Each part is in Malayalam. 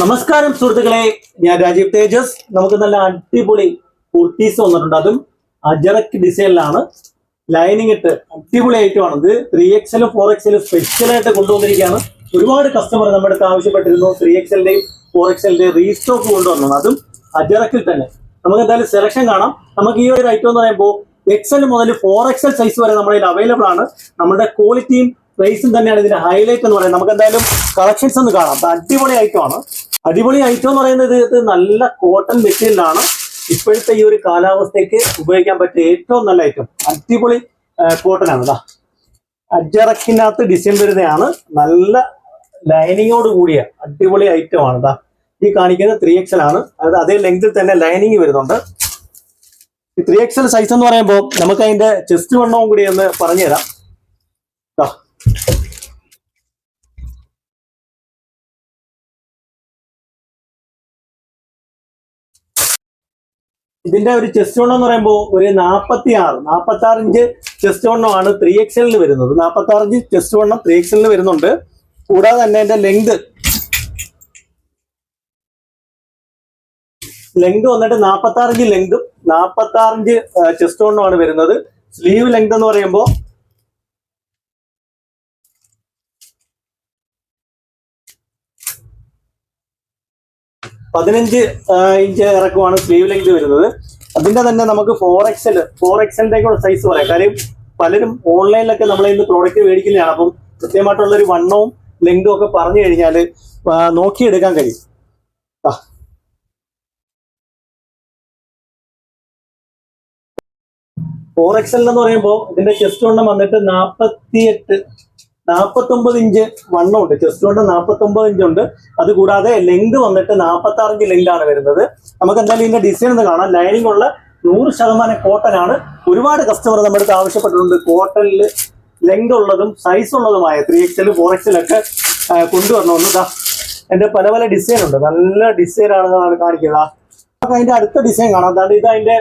നമസ്കാരം സുഹൃത്തുക്കളെ. ഞാൻ രാജീവ് തേജസ്. നമുക്ക് നല്ല അടിപൊളി കുർത്തീസ് വന്നിട്ടുണ്ട്. അതും അജറക് ഡിസൈനിലാണ്. ലൈനിങ് ഇട്ട് അടിപൊളി ഐറ്റമാണ് ഇത് ത്രീ എക്സലും ഫോർ എക്സലും സ്പെഷ്യലായിട്ട് കൊണ്ടുവന്നിരിക്കുകയാണ്. ഒരുപാട് കസ്റ്റമർ നമ്മുടെ അടുത്ത് ആവശ്യപ്പെട്ടിരുന്നു. ത്രീ എക്സലിന്റെയും ഫോർ എക്സലിന്റെയും റീസ്റ്റോക്ക് കൊണ്ടുവന്നു അതും അജറക്കിൽ തന്നെ. നമുക്ക് എന്തായാലും സെലക്ഷൻ കാണാം. നമുക്ക് ഈ ഒരു ഐറ്റം എന്ന് പറയുമ്പോൾ എക്സൽ മുതൽ ഫോർ എക്സൽ സൈസ് വരെ നമ്മുടെ അവൈലബിൾ ആണ്. നമ്മുടെ ക്വാളിറ്റിയും പ്രൈസും തന്നെയാണ് ഇതിന്റെ ഹൈലൈറ്റ് എന്ന് പറയുന്നത്. നമുക്ക് എന്തായാലും കളക്ഷൻസ് ഒന്ന് കാണാം. അടിപൊളി ഐറ്റം ആണ്. അടിപൊളി ഐറ്റം എന്ന് പറയുന്നത് ഇത് നല്ല കോട്ടൺ മെറ്റീരിയലാണ് ഇപ്പോഴത്തെ ഈ ഒരു കാലാവസ്ഥയ്ക്ക് ഉപയോഗിക്കാൻ പറ്റിയ ഏറ്റവും നല്ല ഐറ്റം അടിപൊളി കോട്ടൺ ആണ് ഇതാ അജറക്കിനകത്ത് ഡിസൈൻ വരുന്നതാണ്. നല്ല ലൈനിങ്ങോട് കൂടിയ അടിപൊളി ഐറ്റം ആണ് ഇതാ ഈ കാണിക്കുന്നത് ത്രീ എക്സൽ ആണ്. അതായത് അതേ ലെങ്തിൽ തന്നെ ലൈനിങ് വരുന്നുണ്ട്. ഈ ത്രീ എക്സൽ സൈസ് എന്ന് പറയുമ്പോൾ നമുക്ക് അതിന്റെ ചെസ്റ്റ് വണ്ണവും കൂടി ഒന്ന് പറഞ്ഞുതരാം. ഇതിന്റെ ഒരു ചെസ്റ്റ് വണ്ണം എന്ന് പറയുമ്പോൾ ഒരു നാൽപ്പത്തി ആറ് നാൽപ്പത്തി ആറ് ഇഞ്ച് ചെസ്റ്റ് വണ്ണമാണ് ത്രീ എക്സലിന് വരുന്നത്. നാൽപ്പത്തി ആറ് ഇഞ്ച് ചെസ്റ്റ് വണ്ണം ത്രീ എക്സലിന് വരുന്നുണ്ട്. കൂടാതെ തന്നെ എന്റെ ലെങ്ത് ലെങ്ത് വന്നിട്ട് നാൽപ്പത്തി ആറ് ഇഞ്ച് ലെങ്തും നാൽപ്പത്തി ആറ് ചെസ്റ്റ് വണ്ണമാണ് വരുന്നത്. സ്ലീവ് ലെങ്ത് എന്ന് പറയുമ്പോൾ പതിനഞ്ച് ഇഞ്ച് ഇറക്കമാണ് സ്ലീവ് ലെങ്ത് വരുന്നത്. അതിന്റെ തന്നെ നമുക്ക് ഫോർ എക്സൽ ഫോർ എക്സലിന്റെ സൈസ് പറയാം. കാര്യം പലരും ഓൺലൈനിലൊക്കെ നമ്മളെ ഇന്ന് പ്രോഡക്റ്റ് മേടിക്കുന്നതാണ്. അപ്പം കൃത്യമായിട്ടുള്ള ഒരു വണ്ണവും ലെങ്തും ഒക്കെ പറഞ്ഞു കഴിഞ്ഞാൽ നോക്കിയെടുക്കാൻ കഴിയും. ഫോർ എക്സൽ എന്ന് പറയുമ്പോൾ ഇതിന്റെ ചെസ്റ്റ് വണ്ണം വന്നിട്ട് നാൽപ്പത്തി എട്ട് നാൽപ്പത്തൊമ്പത് ഇഞ്ച് വണ്ണം ഉണ്ട് ചെസ്റ്റ് വണ്ണം നാൽപ്പത്തൊമ്പത് ഇഞ്ച് ഉണ്ട്. അത് കൂടാതെ ലെങ്ത് വന്നിട്ട് നാൽപ്പത്തി ആറ് ഇഞ്ച് ലെങ്താണ് ആണ് വരുന്നത്. നമുക്ക് എന്തായാലും ഇതിന്റെ ഡിസൈൻ ഒന്ന് കാണാം. ലൈനിങ് ഉള്ള നൂറ് ശതമാനം കോട്ടൺ ആണ്. ഒരുപാട് കസ്റ്റമർ നമ്മുടെ അടുത്ത് ആവശ്യപ്പെട്ടിട്ടുണ്ട്. കോട്ടണിൽ ലെങ്ത് ഉള്ളതും സൈസ് ഉള്ളതുമായ ത്രീ എക്സൽ ഫോർ ആ, കൊണ്ടുവരണമെന്ന് ഇതാ എന്റെ പല പല ഡിസൈൻ ഉണ്ട്. നല്ല ഡിസൈൻ ആണെന്നാണ് കാണിക്കുന്നത്. നമുക്ക് അതിന്റെ അടുത്ത ഡിസൈൻ കാണാം. അതാണ്ട് ഇത് അതിന്റെ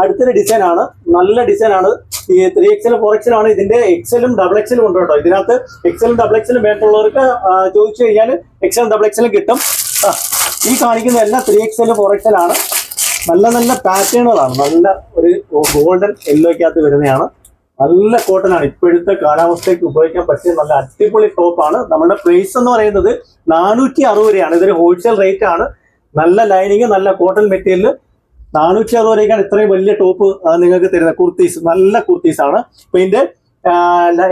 അടുത്തൊരു ഡിസൈൻ ആണ്. നല്ല ഡിസൈൻ ആണ്. ഈ ത്രീ എക്സൽ ഫോർ എക്സൽ ആണ്. ഇതിന്റെ എക്സലും ഡബിൾ എക്സലും ഉണ്ട് കേട്ടോ. ഇതിനകത്ത് എക്സലും ഡബിൾ എക്സലും വേണ്ടുള്ളവർക്ക് ചോദിച്ചു കഴിഞ്ഞാൽ എക്സലും ഡബിൾ എക്സലും കിട്ടും. ഈ കാണിക്കുന്ന എല്ലാം ത്രീ എക്സൽ ഫോർ എക്സൽ ആണ്. നല്ല നല്ല പാറ്റേണുകളാണ് നല്ല ഒരു ഗോൾഡൻ യെല്ലോയ്ക്കകത്ത് വരുന്നതാണ്. നല്ല കോട്ടൺ ആണ്. ഇപ്പോഴത്തെ കാലാവസ്ഥയ്ക്ക് ഉപയോഗിക്കാൻ പറ്റിയ നല്ല അടിപൊളി ടോപ്പ് ആണ്. നമ്മുടെ പ്രൈസ് എന്ന് പറയുന്നത് നാനൂറ്റി അറുപത് രൂപയാണ്. ഇതൊരു ഹോൾസെയിൽ റേറ്റ് ആണ്. നല്ല ലൈനിങ് നല്ല കോട്ടൺ മെറ്റീരിയൽ നാനൂറ്റി അറുപത് രൂപയ്ക്കാണ് ഇത്രയും വലിയ ടോപ്പ് നിങ്ങൾക്ക് തരുന്നത്. കുർത്തീസ് നല്ല കുർത്തീസ് ആണ് അപ്പൊ ഇതിന്റെ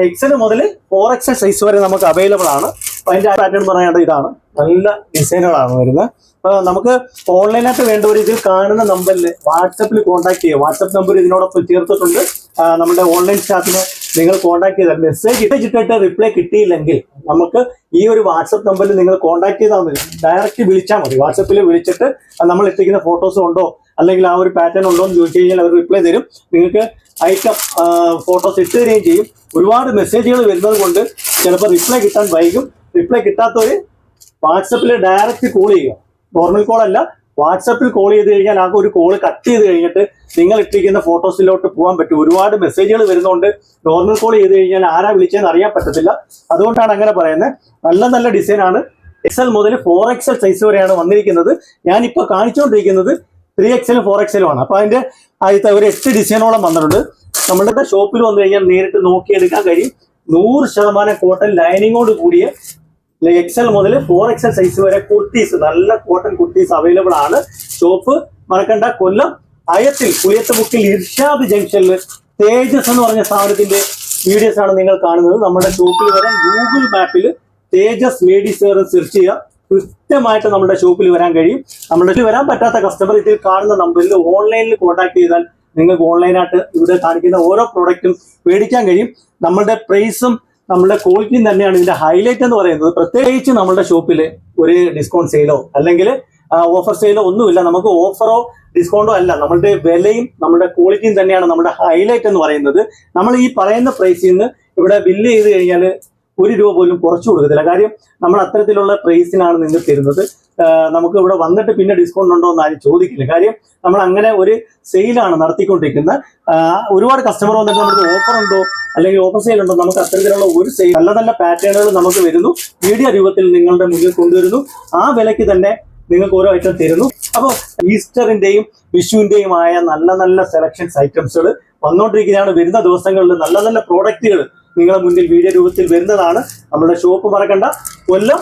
എക്സൽ മുതൽ ഫോർ എക്സൽ സൈസ് വരെ നമുക്ക് അവൈലബിൾ ആണ്. അപ്പൊ അതിന്റെ പാറ്റേൺ പറയേണ്ട ഇതാണ്. നല്ല ഡിസൈനുകളാണ് വരുന്നത്. അപ്പൊ നമുക്ക് ഓൺലൈനായിട്ട് വേണ്ടവർ ഇതിൽ കാണുന്ന നമ്പറിൽ വാട്സപ്പിൽ കോൺടാക്ട് ചെയ്യുക. വാട്സപ്പ് നമ്പർ ഇതിനോടൊപ്പം ചേർത്തിട്ടുണ്ട്. നമ്മുടെ ഓൺലൈൻ സ്റ്റാഫിനെ നിങ്ങൾ കോൺടാക്ട് ചെയ്താൽ മെസ്സേജ് ഇട്ടിട്ട് റിപ്ലൈ കിട്ടിയില്ലെങ്കിൽ നമുക്ക് ഈ ഒരു വാട്സപ്പ് നമ്പറിൽ നിങ്ങൾ കോൺടാക്ട് ചെയ്താൽ മതി. ഡയറക്റ്റ് വിളിച്ചാൽ മതി. വാട്സപ്പിൽ വിളിച്ചിട്ട് നമ്മൾ എത്തിക്കുന്ന ഫോട്ടോസ് ഉണ്ടോ അല്ലെങ്കിൽ ആ ഒരു പാറ്റേൺ ഉണ്ടോ എന്ന് ചോദിച്ചു കഴിഞ്ഞാൽ അവർ റിപ്ലൈ തരും. നിങ്ങൾക്ക് ഐറ്റം ഫോട്ടോസ് ഇട്ട് തരികയും ചെയ്യും. ഒരുപാട് മെസ്സേജുകൾ വരുന്നത് കൊണ്ട് ചിലപ്പോൾ റിപ്ലൈ കിട്ടാൻ വൈകും. റിപ്ലൈ കിട്ടാത്തവർ വാട്സപ്പിൽ ഡയറക്റ്റ് കോൾ ചെയ്യുക. നോർമൽ കോൾ അല്ല. വാട്സപ്പിൽ കോൾ ചെയ്ത് കഴിഞ്ഞാൽ ആ ഒരു കോൾ കട്ട് ചെയ്ത് കഴിഞ്ഞിട്ട് നിങ്ങൾ ഇട്ടിരിക്കുന്ന ഫോട്ടോസിലോട്ട് പോകാൻ പറ്റും. ഒരുപാട് മെസ്സേജുകൾ വരുന്നതുകൊണ്ട് നോർമൽ കോൾ ചെയ്ത് കഴിഞ്ഞാൽ ആരാ വിളിച്ചതെന്ന് അറിയാൻ പറ്റത്തില്ല. അതുകൊണ്ടാണ് അങ്ങനെ പറയുന്നത്. നല്ല നല്ല ഡിസൈനാണ് എക്സൽ മുതൽ ഫോർ എക്സൽ സൈസ് വരെയാണ് വന്നിരിക്കുന്നത്. ഞാനിപ്പോൾ കാണിച്ചുകൊണ്ടിരിക്കുന്നത് ത്രീ എക്സലും ഫോർ എക്സലും ആണ്. അപ്പോൾ അതിന്റെ ആദ്യത്തെ ഒരു എട്ട് ഡിസൈനോളം വന്നിട്ടുണ്ട്. നമ്മളുടെ ഷോപ്പിൽ വന്നു കഴിഞ്ഞാൽ നേരിട്ട് നോക്കിയെടുക്കാൻ കഴിയും. നൂറ് ശതമാനം കോട്ടൺ ലൈനിങ്ങോട് കൂടിയ എക്സൽ മുതൽ ഫോർ എക്സൽ സൈസ് വരെ കുർത്തീസ് നല്ല കോട്ടൺ കുർത്തീസ് അവൈലബിൾ ആണ്. ഷോപ്പ് മറക്കണ്ട. കൊല്ലം അയത്തിൽ കുയത്തുമുക്കിൽ ഇർഷാദ് ജംഗ്ഷനിൽ തേജസ് എന്ന് പറഞ്ഞ സ്ഥാപനത്തിന്റെ വീഡിയോസ് ആണ് നിങ്ങൾ കാണുന്നത്. നമ്മുടെ ഷോപ്പിൽ വരാൻ ഗൂഗിൾ മാപ്പിൽ തേജസ് ലേഡീസ് സെർച്ച് ചെയ്യുക കൃത്യമായിട്ട് നമ്മുടെ ഷോപ്പിൽ വരാൻ കഴിയും. നമ്മുടെ വരാൻ പറ്റാത്ത കസ്റ്റമർ ഇതിൽ കാണുന്ന നമ്പറിൽ ഓൺലൈനിൽ കോൺടാക്ട് ചെയ്താൽ നിങ്ങൾക്ക് ഓൺലൈനായിട്ട് ഇവിടെ കാണിക്കുന്ന ഓരോ പ്രോഡക്റ്റും മേടിക്കാൻ കഴിയും. നമ്മളുടെ പ്രൈസും നമ്മുടെ ക്വാളിറ്റിയും തന്നെയാണ് ഇതിന്റെ ഹൈലൈറ്റ് എന്ന് പറയുന്നത്. പ്രത്യേകിച്ച് നമ്മുടെ ഷോപ്പിൽ ഒരു ഡിസ്കൗണ്ട് സെയിലോ അല്ലെങ്കിൽ ഓഫർ സെയിലോ ഒന്നുമില്ല. നമുക്ക് ഓഫറോ ഡിസ്കൗണ്ടോ അല്ല. നമ്മളുടെ വിലയും നമ്മുടെ ക്വാളിറ്റിയും തന്നെയാണ് നമ്മുടെ ഹൈലൈറ്റ് എന്ന് പറയുന്നത്. നമ്മൾ ഈ പറയുന്ന പ്രൈസിൽ നിന്ന് ഇവിടെ ബില്ല് ചെയ്ത് കഴിഞ്ഞാൽ ഒരു രൂപ പോലും കുറച്ചു കൊടുക്കത്തില്ല. കാര്യം നമ്മൾ അത്തരത്തിലുള്ള പ്രൈസിനാണ് നിങ്ങൾ തരുന്നത്. നമുക്ക് ഇവിടെ വന്നിട്ട് പിന്നെ ഡിസ്കൗണ്ട് ഉണ്ടോ എന്ന് ആരും ചോദിക്കില്ല. കാര്യം നമ്മൾ അങ്ങനെ ഒരു സെയിലാണ് നടത്തിക്കൊണ്ടിരിക്കുന്നത്. ഒരുപാട് കസ്റ്റമർ വന്നിട്ട് നമുക്ക് ഓഫർ ഉണ്ടോ അല്ലെങ്കിൽ ഓഫർ സെയിൽ ഉണ്ടോ നമുക്ക് അത്തരത്തിലുള്ള ഒരു സെയിൽ നല്ല നല്ല പാറ്റേണുകൾ നമുക്ക് വരുന്നു. വീഡിയോ രൂപത്തിൽ നിങ്ങളുടെ മുന്നിൽ കൊണ്ടുവരുന്നു. ആ വിലയ്ക്ക് തന്നെ നിങ്ങൾക്ക് ഓരോ ഐറ്റം തരുന്നു. അപ്പോൾ ഈസ്റ്ററിന്റെയും വിഷുവിന്റെയുമായ നല്ല നല്ല സെലക്ഷൻസ് ഐറ്റംസുകൾ വന്നുകൊണ്ടിരിക്കുകയാണ് വരുന്ന ദിവസങ്ങളിൽ നല്ല നല്ല പ്രോഡക്റ്റുകൾ നിങ്ങളുടെ മുന്നിൽ വീഡിയോ രൂപത്തിൽ വരുന്നതാണ്. നമ്മുടെ ഷോപ്പ് മറക്കണ്ട. കൊല്ലം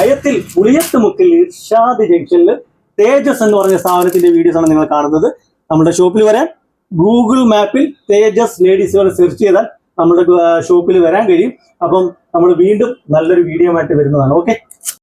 അയത്തിൽ പുളിയത്ത് മുക്കിൽ ഇർഷാദ് ജംഗ്ഷനിൽ തേജസ് എന്ന് പറഞ്ഞ സ്ഥാപനത്തിന്റെ വീഡിയോസ് ആണ് നിങ്ങൾ കാണുന്നത്. നമ്മുടെ ഷോപ്പിൽ വരാൻ ഗൂഗിൾ മാപ്പിൽ തേജസ് ലേഡീസുകൾ സെർച്ച് ചെയ്താൽ നമ്മുടെ ഷോപ്പിൽ വരാൻ കഴിയും. അപ്പം നമ്മൾ വീണ്ടും നല്ലൊരു വീഡിയോ ആയിട്ട് വരുന്നതാണ്. ഓക്കെ